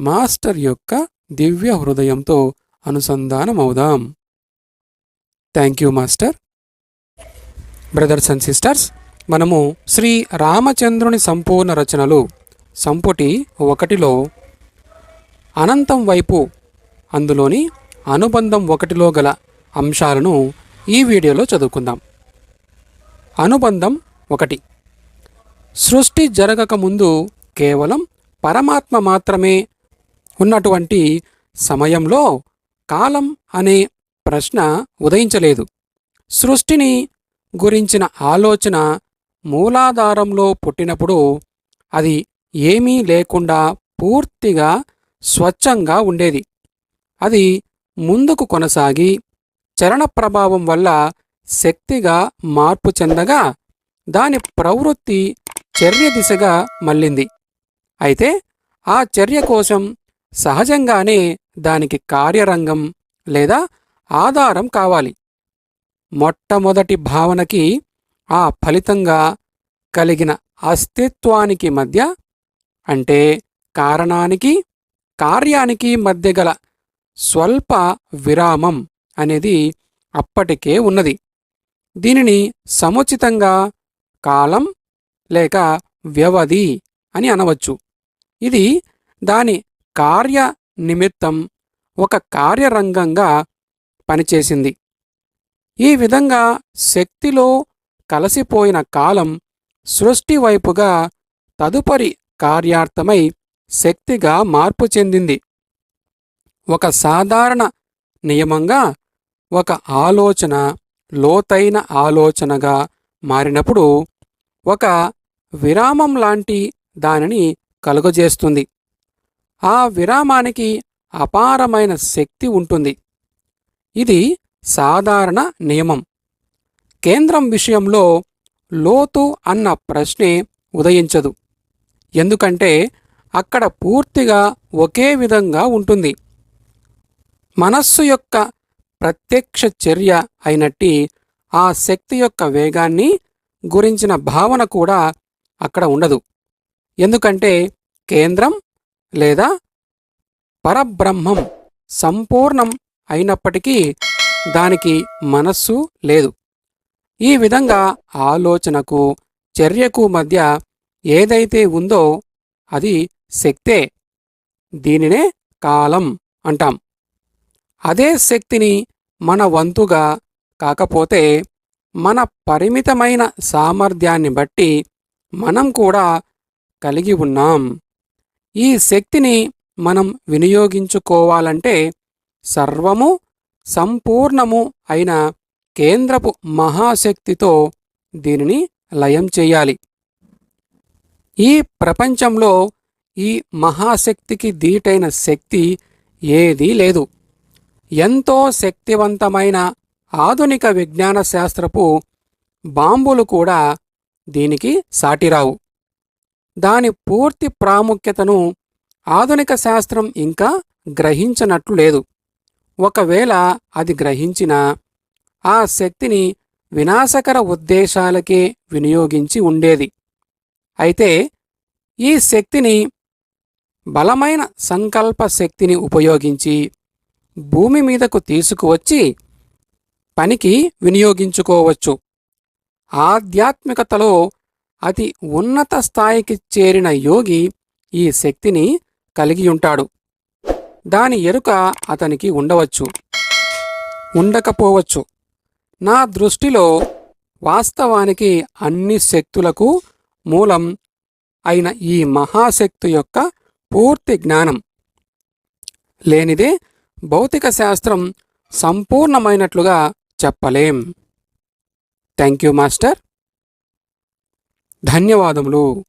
Master యొక్క దివ్య హృదయంతో అనుసంధానమవుదాం. Thank you master. Brothers and sisters మనము శ్రీ రామచంద్రుని సంపూర్ణ రచనలు సంపుటి ఒకటిలో అనంతం వైపు అందులోని అనుబంధం ఒకటిలో గల అంశాలను ఈ వీడియోలో చదువుకుందాం. అనుబంధం ఒకటి. సృష్టి జరగకముందు కేవలం పరమాత్మ మాత్రమే ఉన్నటువంటి సమయంలో కాలం అనే ప్రశ్న ఉదయించలేదు. సృష్టిని గురించిన ఆలోచన మూలాధారంలో పుట్టినప్పుడు అది ఏమీ లేకుండా పూర్తిగా స్వచ్ఛంగా ఉండేది. అది ముందుకు కొనసాగి చరణ ప్రభావం వల్ల శక్తిగా మార్పు చెందగా దాని ప్రవృత్తి చర్య దిశగా మళ్ళింది. అయితే ఆ చర్య కోసం సహజంగానే దానికి కార్యరంగం లేదా ఆధారం కావాలి. మొట్టమొదటి భావనకి ఆ ఫలితంగా కలిగిన అస్తిత్వానికి మధ్య అంటే కారణానికి కార్యానికి మధ్య గల స్వల్ప విరామం అనేది అప్పటికే ఉన్నది. దీనిని సముచితంగా కాలం లేక వ్యవధి అని అనవచ్చు. ఇది దాని కార్య నిమిత్తం ఒక కార్యరంగంగా పనిచేసింది. ఈ విధంగా శక్తిలో కలసిపోయిన కాలం సృష్టి వైపుగా తదుపరి కార్యార్థమై శక్తిగా మార్పు చెందింది. ఒక సాధారణ నియమంగా ఒక ఆలోచన లోతైన ఆలోచనగా మారినప్పుడు ఒక విరామం లాంటి దానిని కలుగజేస్తుంది. ఆ విరామానికి అపారమైన శక్తి ఉంటుంది. ఇది సాధారణ నియమం. కేంద్రం విషయంలో లోతు అన్న ప్రశ్నే ఉదయించదు. ఎందుకంటే అక్కడ పూర్తిగా ఒకే విధంగా ఉంటుంది. మనస్సు యొక్క ప్రత్యక్ష చర్య అయినట్టి ఆ శక్తి యొక్క వేగాన్ని గురించిన భావన కూడా అక్కడ ఉండదు. ఎందుకంటే కేంద్రం లేదా పరబ్రహ్మం సంపూర్ణం అయినప్పటికీ దానికి మనస్సు లేదు. ఈ విధంగా ఆలోచనకు చర్యకు మధ్య ఏదైతే ఉందో అది శక్తే. దీనినే కాలం అంటాం. అదే శక్తిని మన వంతుగా కాకపోతే మన పరిమితమైన సామర్థ్యాన్ని బట్టి మనం కూడా కలిగి ఉన్నాం. ఈ శక్తిని మనం వినియోగించుకోవాలంటే సర్వము సంపూర్ణము అయిన కేంద్రపు మహాశక్తితో దీనిని లయం చేయాలి. ఈ ప్రపంచంలో ఈ మహాశక్తికి దీటైన శక్తి ఏదీ లేదు. ఎంతో శక్తివంతమైన ఆధునిక విజ్ఞాన శాస్త్రపు బాంబులు కూడా దీనికి సాటిరావు. దాని పూర్తి ప్రాముఖ్యతను ఆధునిక శాస్త్రం ఇంకా గ్రహించనట్లు లేదు. ఒకవేళ అది గ్రహించినా ఆ శక్తిని వినాశకర ఉద్దేశాలకే వినియోగించి ఉండేది. అయితే ఈ శక్తిని బలమైన సంకల్ప శక్తిని ఉపయోగించి భూమి మీదకు తీసుకువచ్చి పనికి వినియోగించుకోవచ్చు. ఆధ్యాత్మికతలో అతి ఉన్నత స్థాయికి చేరిన యోగి ఈ శక్తిని కలిగి ఉంటాడు దాని ఎరుక అతనికి ఉండవచ్చు. ఉండకపోవచ్చు. నా దృష్టిలో వాస్తవానికి అన్ని శక్తులకు మూలం అయిన ఈ మహాశక్తి యొక్క పూర్తి జ్ఞానం. లేనిదే భౌతిక శాస్త్రం సంపూర్ణమైనట్లుగా చెప్పలేం. Thank you master. ధన్యవాదములు.